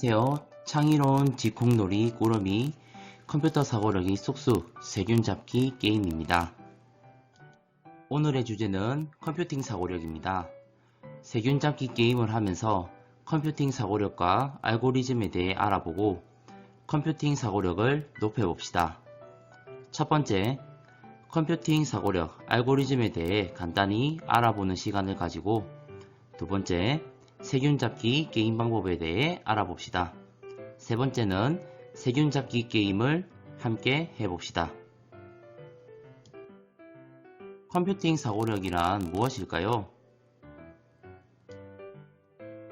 안녕하세요. 창의로운 직콩놀이 꾸러미 컴퓨터 사고력이 쏙쏙 세균 잡기 게임입니다. 오늘의 주제는 컴퓨팅 사고력입니다. 세균 잡기 게임을 하면서 컴퓨팅 사고력과 알고리즘에 대해 알아보고 컴퓨팅 사고력을 높여봅시다. 첫 번째, 컴퓨팅 사고력, 알고리즘에 대해 간단히 알아보는 시간을 가지고 두 번째, 세균 잡기 게임 방법에 대해 알아봅시다. 세 번째는 세균 잡기 게임을 함께 해봅시다. 컴퓨팅 사고력이란 무엇일까요?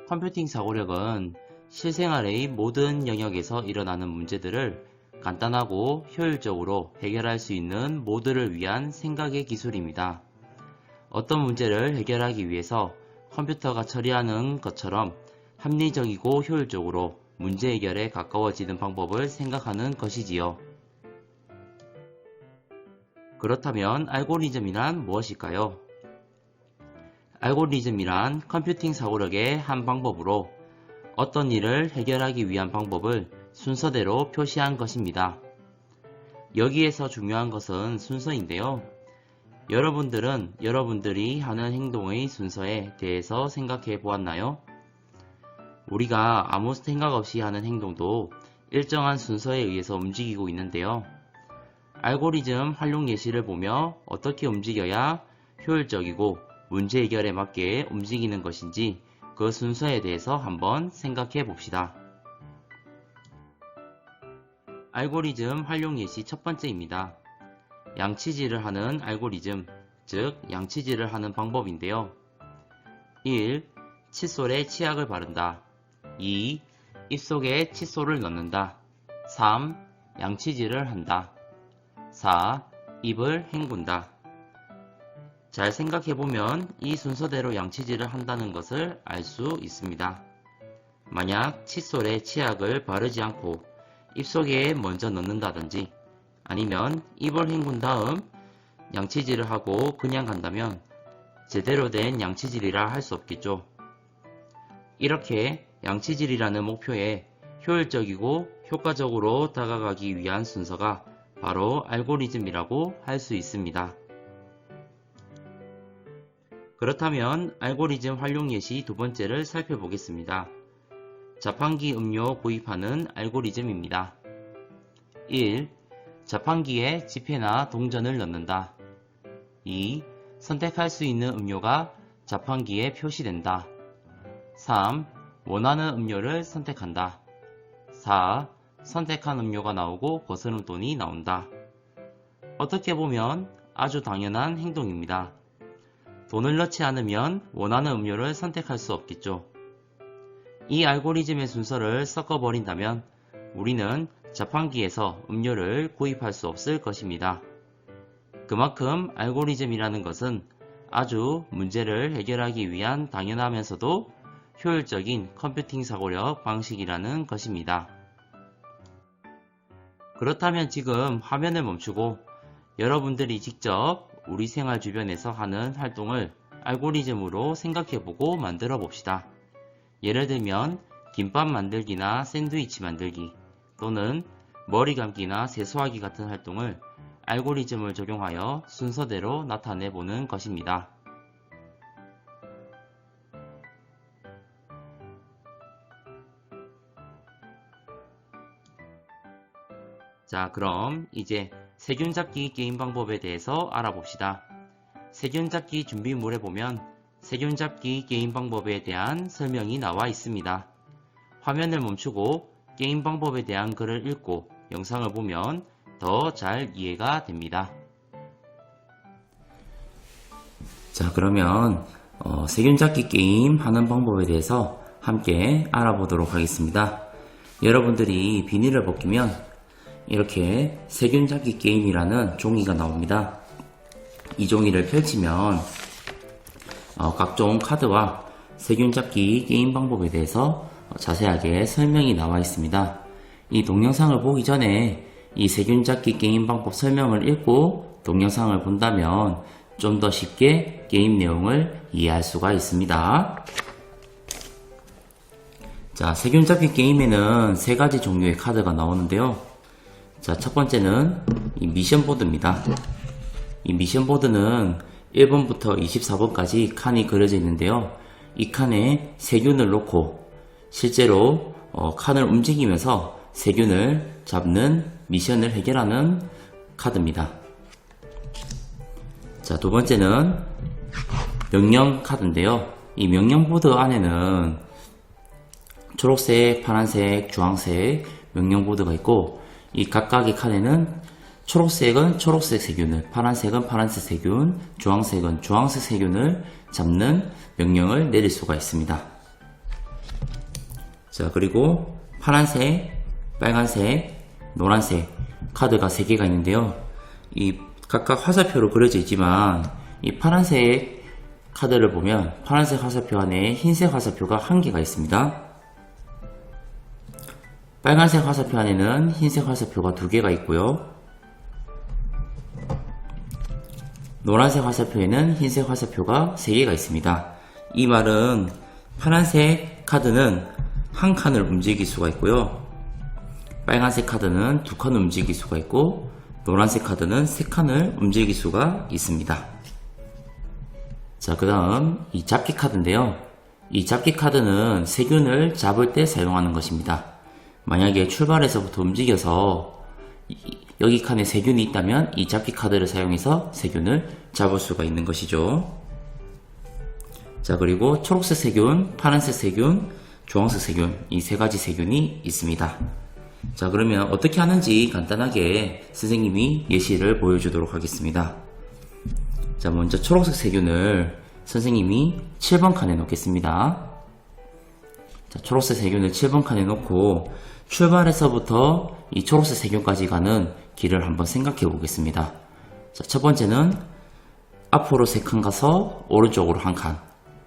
컴퓨팅 사고력은 실생활의 모든 영역에서 일어나는 문제들을 간단하고 효율적으로 해결할 수 있는 모두를 위한 생각의 기술입니다. 어떤 문제를 해결하기 위해서 컴퓨터가 처리하는 것처럼 합리적이고 효율적으로 문제 해결에 가까워지는 방법을 생각하는 것이지요. 그렇다면 알고리즘이란 무엇일까요? 알고리즘이란 컴퓨팅 사고력의 한 방법으로 어떤 일을 해결하기 위한 방법을 순서대로 표시한 것입니다. 여기에서 중요한 것은 순서인데요. 여러분들은 여러분들이 하는 행동의 순서에 대해서 생각해 보았나요? 우리가 아무 생각 없이 하는 행동도 일정한 순서에 의해서 움직이고 있는데요. 알고리즘 활용 예시를 보며 어떻게 움직여야 효율적이고 문제 해결에 맞게 움직이는 것인지 그 순서에 대해서 한번 생각해 봅시다. 알고리즘 활용 예시 첫 번째입니다. 양치질을 하는 알고리즘, 즉 양치질을 하는 방법인데요. 1. 칫솔에 치약을 바른다. 2. 입속에 칫솔을 넣는다. 3. 양치질을 한다. 4. 입을 헹군다. 잘 생각해보면 이 순서대로 양치질을 한다는 것을 알 수 있습니다. 만약 칫솔에 치약을 바르지 않고 입속에 먼저 넣는다든지 아니면 입을 헹군 다음 양치질을 하고 그냥 간다면 제대로 된 양치질이라 할 수 없겠죠. 이렇게 양치질이라는 목표에 효율적이고 효과적으로 다가가기 위한 순서가 바로 알고리즘이라고 할 수 있습니다. 그렇다면 알고리즘 활용 예시 두 번째를 살펴보겠습니다. 자판기 음료 구입하는 알고리즘입니다. 1. 자판기에 지폐나 동전을 넣는다. 2. 선택할 수 있는 음료가 자판기에 표시된다. 3. 원하는 음료를 선택한다. 4. 선택한 음료가 나오고 거스름돈이 나온다. 어떻게 보면 아주 당연한 행동입니다. 돈을 넣지 않으면 원하는 음료를 선택할 수 없겠죠. 이 알고리즘의 순서를 섞어버린다면 우리는 자판기에서 음료를 구입할 수 없을 것입니다. 그만큼 알고리즘이라는 것은 아주 문제를 해결하기 위한 당연하면서도 효율적인 컴퓨팅 사고력 방식이라는 것입니다. 그렇다면 지금 화면을 멈추고 여러분들이 직접 우리 생활 주변에서 하는 활동을 알고리즘으로 생각해보고 만들어 봅시다. 예를 들면 김밥 만들기나 샌드위치 만들기 또는 머리 감기나 세수하기 같은 활동을 알고리즘을 적용하여 순서대로 나타내 보는 것입니다. 자, 그럼 이제 세균 잡기 게임 방법에 대해서 알아봅시다. 세균 잡기 준비물에 보면 세균 잡기 게임 방법에 대한 설명이 나와 있습니다. 화면을 멈추고 게임 방법에 대한 글을 읽고 영상을 보면 더 잘 이해가 됩니다. 자, 그러면 어, 세균 잡기 게임 하는 방법에 대해서 함께 알아보도록 하겠습니다. 여러분들이 비닐을 벗기면 이렇게 세균 잡기 게임이라는 종이가 나옵니다. 이 종이를 펼치면 어, 각종 카드와 세균 잡기 게임 방법에 대해서 자세하게 설명이 나와 있습니다. 이 동영상을 보기 전에 이 세균 잡기 게임 방법 설명을 읽고 동영상을 본다면 좀 더 쉽게 게임 내용을 이해할 수가 있습니다. 자, 세균 잡기 게임에는 세 가지 종류의 카드가 나오는데요. 자, 첫 번째는 이 미션 보드입니다. 이 미션 보드는 1번부터 24번까지 칸이 그려져 있는데요. 이 칸에 세균을 놓고 실제로 어, 칸을 움직이면서 세균을 잡는 미션을 해결하는 카드입니다. 자, 두 번째는 명령 카드인데요. 이 명령 보드 안에는 초록색, 파란색, 주황색 명령 보드가 있고 이 각각의 칸에는 초록색은 초록색 세균을, 파란색은 파란색 세균, 주황색은 주황색 세균을 잡는 명령을 내릴 수가 있습니다. 자, 그리고 파란색, 빨간색, 노란색 카드가 3개가 있는데요. 이 각각 화살표로 그려져 있지만 이 파란색 카드를 보면 파란색 화살표 안에 흰색 화살표가 한 개가 있습니다. 빨간색 화살표 안에는 흰색 화살표가 두 개가 있고요. 노란색 화살표에는 흰색 화살표가 세 개가 있습니다. 이 말은 파란색 카드는 한 칸을 움직일 수가 있고요. 빨간색 카드는 두 칸을 움직일 수가 있고 노란색 카드는 세 칸을 움직일 수가 있습니다. 자, 그 다음 이 잡기 카드인데요. 이 잡기 카드는 세균을 잡을 때 사용하는 것입니다. 만약에 출발에서부터 움직여서 이- 여기 칸에 세균이 있다면 이 잡기 카드를 사용해서 세균을 잡을 수가 있는 것이죠. 자, 그리고 초록색 세균, 파란색 세균, 주황색 세균, 이 세 가지 세균이 있습니다. 자, 그러면 어떻게 하는지 간단하게 선생님이 예시를 보여주도록 하겠습니다. 자, 먼저 초록색 세균을 선생님이 7번 칸에 놓겠습니다. 자, 초록색 세균을 7번 칸에 놓고 출발에서부터 이 초록색 세균까지 가는 길을 한번 생각해 보겠습니다. 자, 첫 번째는 앞으로 3칸 가서 오른쪽으로 한 칸.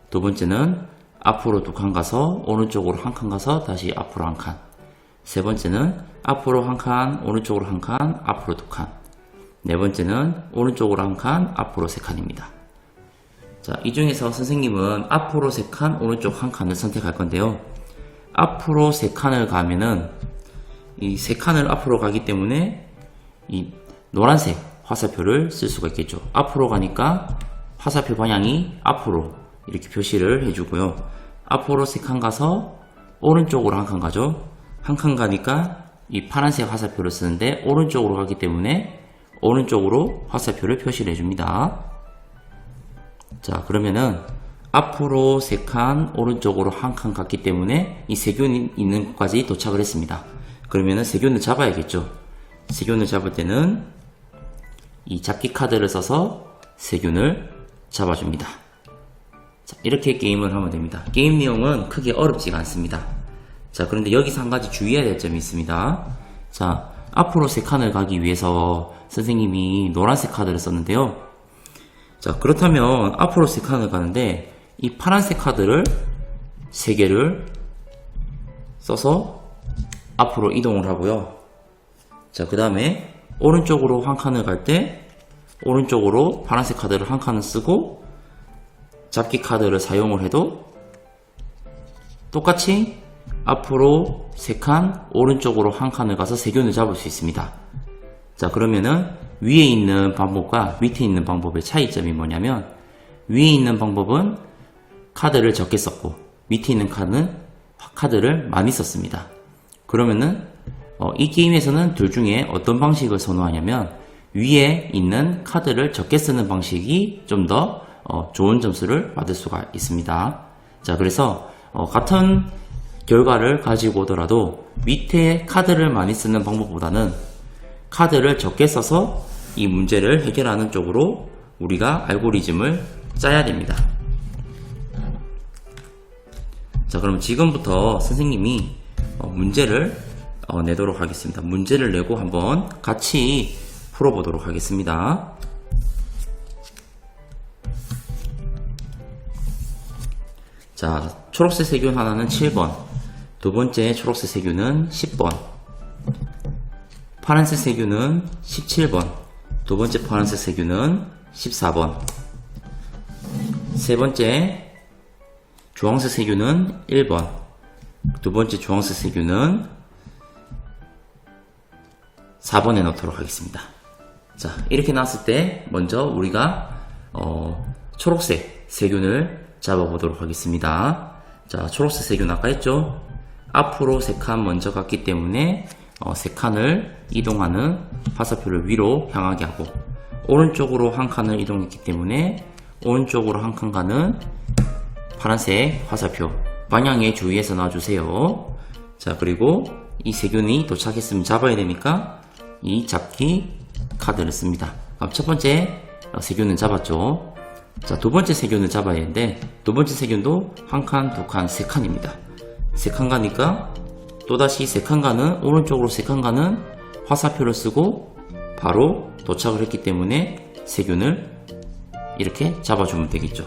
두 번째는 앞으로 두 칸 가서 오른쪽으로 한 칸 가서 다시 앞으로 한 칸. 세 번째는 앞으로 한 칸, 오른쪽으로 한 칸, 앞으로 두 칸. 네 번째는 오른쪽으로 한 칸, 앞으로 세 칸입니다. 자, 이 중에서 선생님은 앞으로 세 칸, 오른쪽 한 칸을 선택할 건데요. 앞으로 세 칸을 가면은 이 세 칸을 앞으로 가기 때문에 이 노란색 화살표를 쓸 수가 있겠죠. 앞으로 가니까 화살표 방향이 앞으로 이렇게 표시를 해주고요. 앞으로 세 칸 가서 오른쪽으로 한 칸 가죠. 한 칸 가니까 이 파란색 화살표를 쓰는데 오른쪽으로 가기 때문에 오른쪽으로 화살표를 표시를 해줍니다. 자, 그러면은 앞으로 세 칸, 오른쪽으로 한 칸 갔기 때문에 이 세균이 있는 곳까지 도착을 했습니다. 그러면은 세균을 잡아야겠죠. 세균을 잡을 때는 이 잡기 카드를 써서 세균을 잡아줍니다. 자, 이렇게 게임을 하면 됩니다. 게임 내용은 크게 어렵지가 않습니다. 자, 그런데 여기서 한 가지 주의해야 될 점이 있습니다. 자, 앞으로 세 칸을 가기 위해서 선생님이 노란색 카드를 썼는데요. 자, 그렇다면 앞으로 세 칸을 가는데 이 파란색 카드를 세 개를 써서 앞으로 이동을 하고요. 자, 그 다음에 오른쪽으로 한 칸을 갈 때 오른쪽으로 파란색 카드를 한 칸을 쓰고 잡기 카드를 사용을 해도 똑같이 앞으로 세 칸, 오른쪽으로 한 칸을 가서 세균을 잡을 수 있습니다. 자, 그러면은 위에 있는 방법과 밑에 있는 방법의 차이점이 뭐냐면 위에 있는 방법은 카드를 적게 썼고 밑에 있는 카드는 카드를 많이 썼습니다. 그러면은 어, 이 게임에서는 둘 중에 어떤 방식을 선호하냐면 위에 있는 카드를 적게 쓰는 방식이 좀더 어, 좋은 점수를 받을 수가 있습니다. 자, 그래서 어, 같은 결과를 가지고 오더라도 밑에 카드를 많이 쓰는 방법보다는 카드를 적게 써서 이 문제를 해결하는 쪽으로 우리가 알고리즘을 짜야 됩니다. 자, 그럼 지금부터 선생님이 어, 문제를 어, 내도록 하겠습니다. 문제를 내고 한번 같이 풀어보도록 하겠습니다. 자, 초록색 세균 하나는 7번, 두 번째 초록색 세균은 10번, 파란색 세균은 17번, 두 번째 파란색 세균은 14번, 세 번째 주황색 세균은 1번, 두 번째 주황색 세균은 4번에 넣도록 하겠습니다. 자, 이렇게 나왔을 때 먼저 우리가 어, 초록색 세균을 잡아보도록 하겠습니다. 자, 초록색 세균 아까 했죠? 앞으로 세칸 먼저 갔기 때문에 어, 세 칸을 이동하는 화살표를 위로 향하게 하고 오른쪽으로 한 칸을 이동했기 때문에 오른쪽으로 한 칸 가는 파란색 화살표 방향에 주의해서 놔주세요. 자 그리고 이 세균이 도착했으면 잡아야 되니까 이 잡기 카드를 씁니다. 첫 번째 어, 세균은 잡았죠. 자 두 번째 세균을 잡아야 되는데 두 번째 세균도 한 칸, 두 칸, 세 칸입니다. 세 칸 가니까 또다시 세 칸 가는 오른쪽으로 세 칸 가는 화살표를 쓰고 바로 도착을 했기 때문에 세균을 이렇게 잡아주면 되겠죠.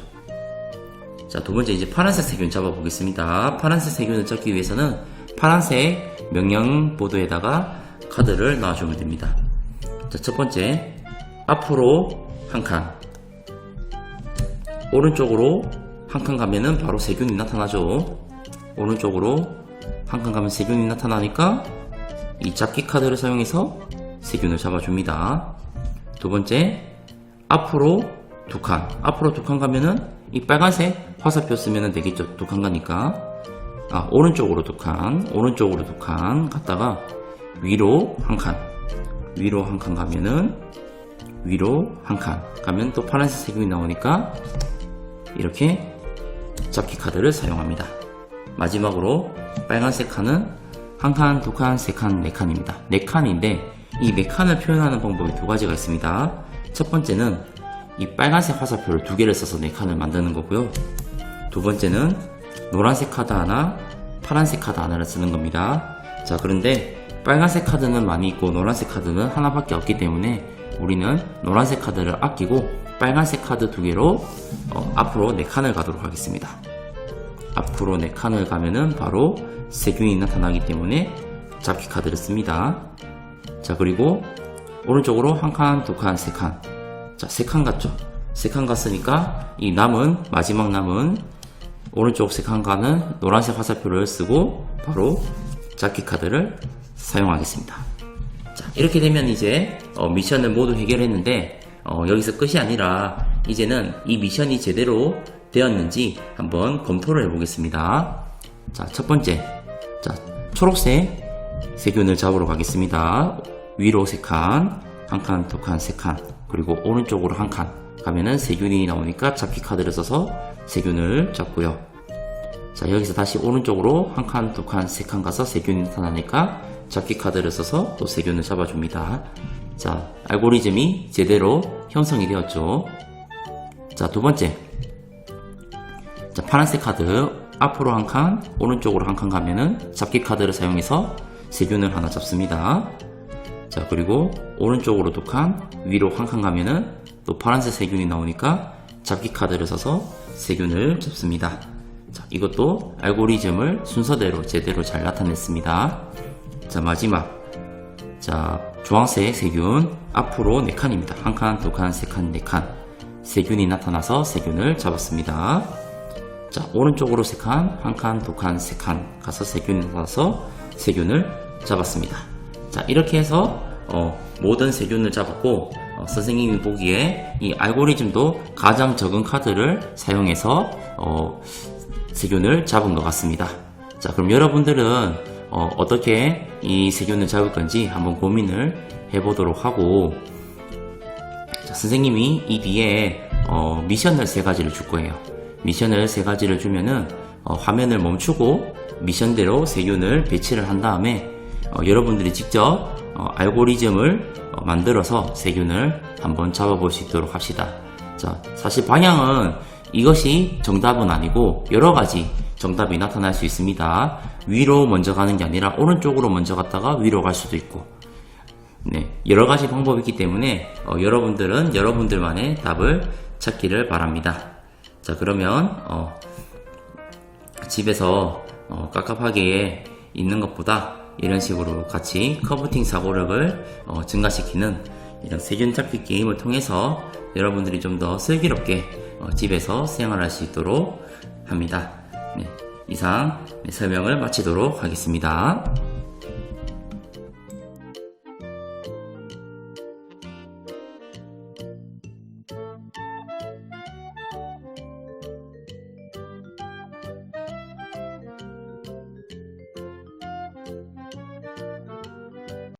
자, 두 번째 이제 파란색 세균 잡아보겠습니다. 파란색 세균을 잡기 위해서는 파란색 명령 보드에다가 카드를 놔주면 됩니다. 자, 첫 번째, 앞으로 한 칸. 오른쪽으로 한 칸 가면은 바로 세균이 나타나죠. 오른쪽으로 한 칸 가면 세균이 나타나니까 이 잡기 카드를 사용해서 세균을 잡아줍니다. 두 번째, 앞으로 두 칸. 앞으로 두 칸 가면은 이 빨간색 화살표 쓰면 되겠죠. 두 칸 가니까. 아, 오른쪽으로 두 칸, 오른쪽으로 두 칸 갔다가 위로 한 칸. 위로 한 칸 가면은 위로 한 칸. 가면 또 파란색 세균이 나오니까 이렇게 잡기 카드를 사용합니다. 마지막으로 빨간색 칸은 한 칸, 두 칸, 세 칸, 네 칸입니다. 네 칸인데 이 네 칸을 표현하는 방법이 두 가지가 있습니다. 첫 번째는 이 빨간색 화살표를 두 개를 써서 네 칸을 만드는 거고요. 두 번째는 노란색 카드 하나, 파란색 카드 하나를 쓰는 겁니다. 자, 그런데 빨간색 카드는 많이 있고 노란색 카드는 하나밖에 없기 때문에 우리는 노란색 카드를 아끼고 빨간색 카드 두 개로 어, 앞으로 네 칸을 가도록 하겠습니다. 앞으로 네 칸을 가면은 바로 세균이 나타나기 때문에 잡기 카드를 씁니다. 자, 그리고 오른쪽으로 한 칸, 두 칸, 세 칸. 자, 세 칸 갔죠? 세 칸 갔으니까 이 남은, 마지막 남은 오른쪽 세 칸 가는 노란색 화살표를 쓰고 바로 잡기 카드를 사용하겠습니다. 자, 이렇게 되면 이제 어, 미션을 모두 해결했는데 어, 여기서 끝이 아니라 이제는 이 미션이 제대로 되었는지 한번 검토를 해보겠습니다. 자, 첫 번째. 자, 초록색 세균을 잡으러 가겠습니다. 위로 세 칸, 한 칸, 두 칸, 세 칸, 그리고 오른쪽으로 한 칸 가면은 세균이 나오니까 잡기 카드를 써서 세균을 잡고요. 자, 여기서 다시 오른쪽으로 한 칸, 두 칸, 세 칸 가서 세균이 나타나니까 잡기 카드를 써서 또 세균을 잡아줍니다. 자, 알고리즘이 제대로 형성이 되었죠. 자, 두 번째. 자, 파란색 카드 앞으로 한 칸, 오른쪽으로 한 칸 가면은 잡기 카드를 사용해서 세균을 하나 잡습니다. 자, 그리고 오른쪽으로 두 칸, 위로 한 칸 가면은 또 파란색 세균이 나오니까 잡기 카드를 써서 세균을 잡습니다. 자, 이것도 알고리즘을 순서대로 제대로 잘 나타냈습니다. 자, 마지막. 자, 주황색 세균 앞으로 4칸입니다. 한 칸, 두 칸, 세 칸, 네 칸. 세균이 나타나서 세균을 잡았습니다. 자, 오른쪽으로 세 칸, 한 칸, 두 칸, 세칸 가서 세균이 나타나서 세균을 잡았습니다. 자, 이렇게 해서 어, 모든 세균을 잡았고 어, 선생님이 보기에 이 알고리즘도 가장 적은 카드를 사용해서 어, 세균을 잡은 것 같습니다. 자, 그럼 여러분들은 어, 떻게이 세균을 잡을 건지 한번 고민을 해보도록 하고 자, 선생님이 이 뒤에 어, 미션을 세 가지를 줄 거예요. 미션을 세 가지를 주면은 어, 화면을 멈추고 미션대로 세균을 배치를 한 다음에 어, 여러분들이 직접 어, 알고리즘을 어, 만들어서 세균을 한번 잡아볼 수 있도록 합시다. 자, 사실 방향은 이것이 정답은 아니고 여러 가지 정답이 나타날 수 있습니다. 위로 먼저 가는 게 아니라 오른쪽으로 먼저 갔다가 위로 갈 수도 있고 네, 여러 가지 방법이 있기 때문에 어, 여러분들은 여러분들만의 답을 찾기를 바랍니다. 자, 그러면 어, 집에서 어, 깝깝하게 있는 것보다 이런 식으로 같이 커브팅 사고력을 어, 증가시키는 이런 세균 잡기 게임을 통해서 여러분들이 좀 더 슬기롭게 어, 집에서 생활할 수 있도록 합니다. 네, 이상 네, 설명을 마치도록 하겠습니다.